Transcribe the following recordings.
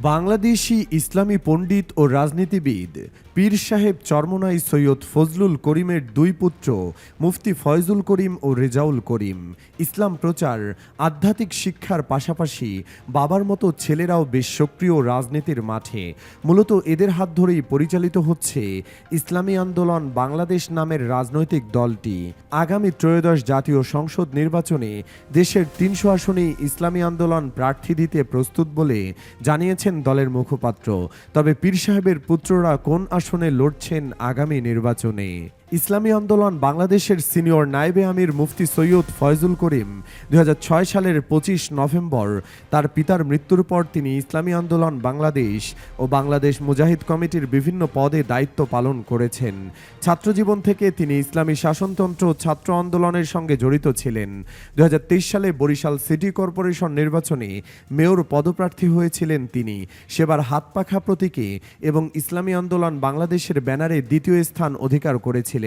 বাংলাদেশি ইসলামী পণ্ডিত ও রাজনীতিবিদ পীর সাহেব চরমনাই সৈয়দ ফজলুল করিমের দুই পুত্র, মুফতি ফয়জুল করিম ও রেজাউল করিম। ইসলাম প্রচার, আধ্যাত্মিক শিক্ষার পাশাপাশি বাবার মতো ছেলেরাও বেশ সক্রিয় রাজনীতির মাঠে। মূলত এদের হাত ধরেই পরিচালিত হচ্ছে ইসলামী আন্দোলন বাংলাদেশ নামের রাজনৈতিক দলটি। আগামী ত্রয়োদশ জাতীয় সংসদ নির্বাচনে দেশের তিনশো আসনেই ইসলামী আন্দোলন প্রার্থী দিতে প্রস্তুত বলে জানিয়েছেন দলের মুখপাত্র। তবে পীর সাহেবের পুত্ররা কোন আসনে লড়ছেন আগামী নির্বাচনে? ইসলামী আন্দোলন বাংলাদেশের সিনিয়র নায়েবে আমির মুফতি সৈয়দ ফয়জুল করিম। দু হাজার ছয় সালের পঁচিশ নভেম্বর তার পিতার মৃত্যুর পর তিনি ইসলামী আন্দোলন বাংলাদেশ ও বাংলাদেশ মুজাহিদ কমিটির বিভিন্ন পদে দায়িত্ব পালন করেছেন। ছাত্রজীবন থেকে তিনি ইসলামী শাসনতন্ত্র ছাত্র আন্দোলনের সঙ্গে জড়িত ছিলেন। দু হাজার তেইশ সালে বরিশাল সিটি কর্পোরেশন নির্বাচনে মেয়র পদপ্রার্থী হয়েছিলেন তিনি। সেবার হাতপাখা প্রতীকে এবং ইসলামী আন্দোলন বাংলাদেশের ব্যানারে দ্বিতীয় স্থান অধিকার করেছিলেন।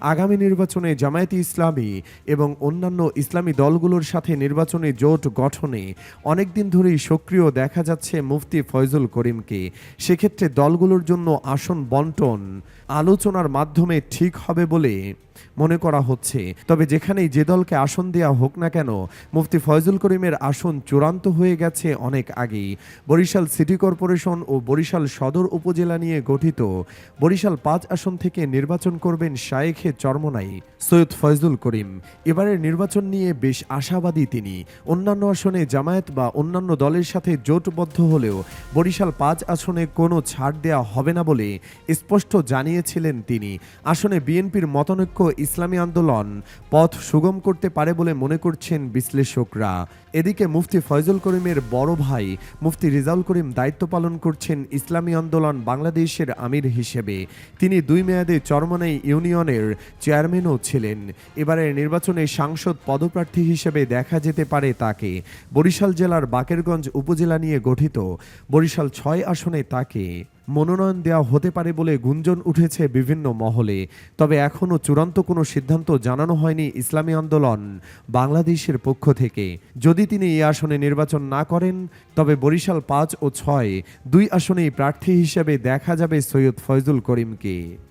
আগামী নির্বাচনে জামায়াতি ইসলামী এবং অন্যান্য ইসলামী দলগুলোর সাথে নির্বাচনী জোট গঠনে অনেকদিন ধরেই সক্রিয় দেখা যাচ্ছে মুফতি ফয়জুল করিমকে। সেক্ষেত্রে দলগুলোর জন্য আসন বন্টন আলোচনার মাধ্যমে ঠিক হবে বলে মনে করা হচ্ছে। তবে যেখানেই যে দলকে আসন দেওয়া হোক না কেন, মুফতি ফয়জুল করিমের আসন চূড়ান্ত হয়ে গেছে অনেক আগেই। বরিশাল সিটি কর্পোরেশন ও বরিশাল সদর উপজেলা নিয়ে গঠিত বরিশাল পাঁচ আসন থেকে নির্বাচন শায়েখে চরমনাই সৈয়দ ফয়জুল করিম। এবারের নির্বাচন নিয়ে বেশ আশাবাদী তিনি। অন্যান্য আসনে জামায়াত বা অন্যান্য দলের সাথে জোটবদ্ধ হলেও বরিশাল পাঁচ আসনে কোনো ছাড় দেওয়া হবে না বলে স্পষ্ট জানিয়েছিলেন তিনি। আসনে বিএনপির মতনৈক্য, ইসলামী আন্দোলন পথ সুগম করতে পারে বলে মনে করছেন বিশ্লেষকরা। এদিকে মুফতি ফয়জুল করিমের বড় ভাই মুফতি রিজাউল করিম দায়িত্ব পালন করছেন ইসলামী আন্দোলন বাংলাদেশের আমির হিসেবে। তিনি দুই মেয়াদে চরমনাই ইউনিয়নের চেয়ারম্যানও ছিলেন এবারের নির্বাচনে সাংসদ পদপ্রার্থী হিসেবে দেখা যেতে পারে তাকে। বরিশাল জেলার বাকেরগঞ্জ উপজেলা নিয়ে গঠিত। বরিশাল ছয় আসনে তাকে মনোনয়ন দেওয়া হতে পারে বলে গুঞ্জন উঠেছে বিভিন্ন মহলে। তবে এখনও চূড়ান্ত কোনো সিদ্ধান্ত জানানো হয়নি ইসলামী আন্দোলন বাংলাদেশের পক্ষ থেকে। যদি তিনি এই আসনে নির্বাচন না করেন, তবে বরিশাল পাঁচ ও ছয় দুই আসনেই প্রার্থী হিসেবে দেখা যাবে সৈয়দ ফয়জুল করিমকে।